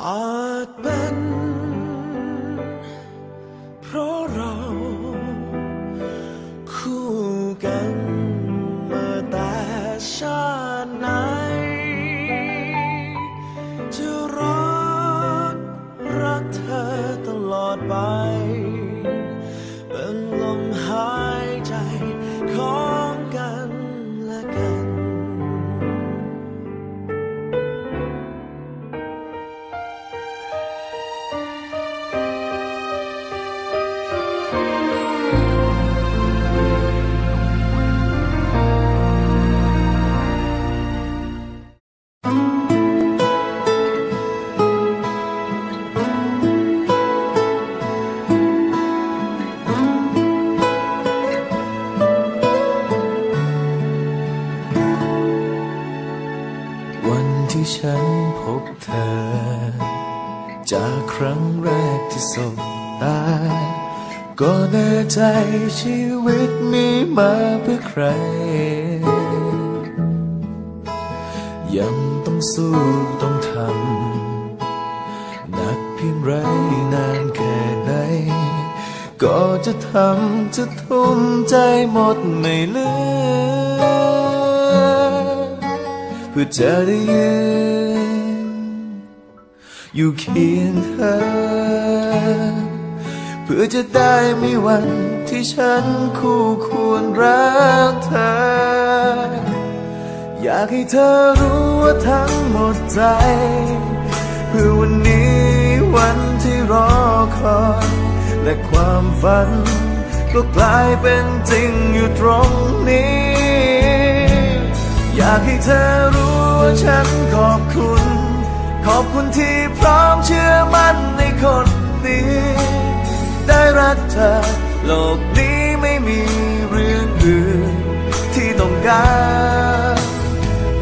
อาจเป็นเพราะเราคู่กันมาแต่ชา ที่ฉันพบเธอ จากครั้งแรกที่สบตา ก็แน่ใจชีวิตมีมาเพื่อใคร ยังต้องสู้ต้องทำหนักเพียงไรนานแค่ไหน ก็จะทำจะทุ่มใจหมดไม่เหลือ เพื่อจะได้ยืนอยู่เคียงเธอ เพื่อจะได้มีวันที่ฉันคู่ควรรักเธอ อยากให้เธอรู้ว่าทั้งหมดใจ เพื่อวันนี้วันที่รอคอยและความฝันก็กลายเป็นจริงอยู่ตรงนี้ อยากให้เธอ ฉันขอบคุณ ขอบคุณที่พร้อมเชื่อมั่นในคนนี้ ได้รักเธอ โลกนี้ไม่มีเรื่องอื่นที่ต้องการ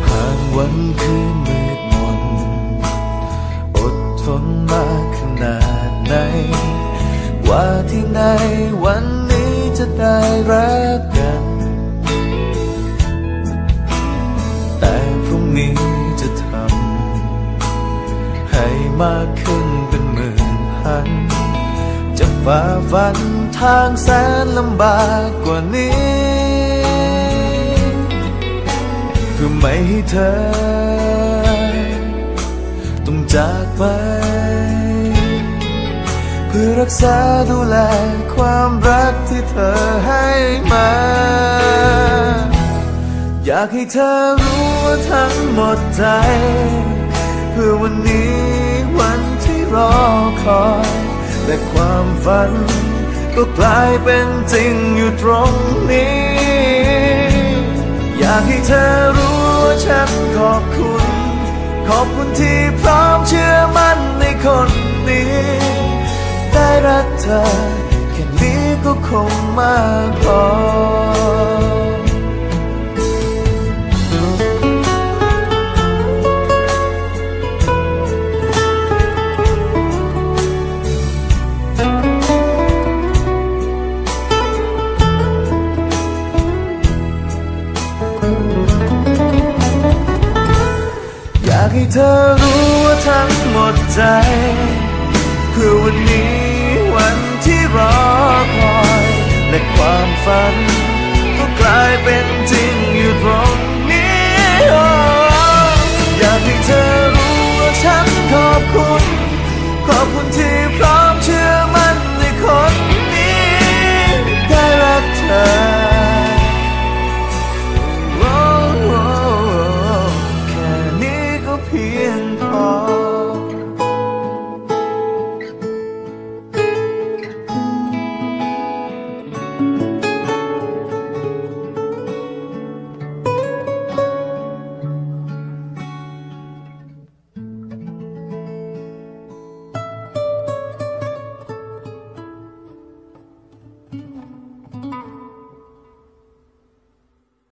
ผ่านวันคืนมืดมนอดทนมาขนาดไหนกว่าที่ไหนวันนี้จะได้รัก นี้จะทำให้มากขึ้นเป็นหมื่นพัน จะฝ่าฟันทางแสนลำบากกว่านี้ เพื่อไม่ให้เธอ ต้องจากไป เพื่อรักษาดูแลความรักที่เธอให้มา อยากให้เธอรู้ว่าทั้งหมดใจ เพื่อวันนี้วันที่รอคอยและความฝัน ก็กลายเป็นจริงอยู่ตรงนี้ อยากให้เธอรู้ว่าฉันขอบคุณ ขอบคุณที่พร้อมเชื่อมั่นในคนนี้ ได้รักเธอแค่นี้ก็คงมากพอ เธอรู้ว่าทั้งหมดใจ คือวันนี้วันที่รอคอย และความฝัน ก็กลายเป็นจริงอยู่ตรงนี้ อยากให้เธอรู้ว่าฉันขอบคุณ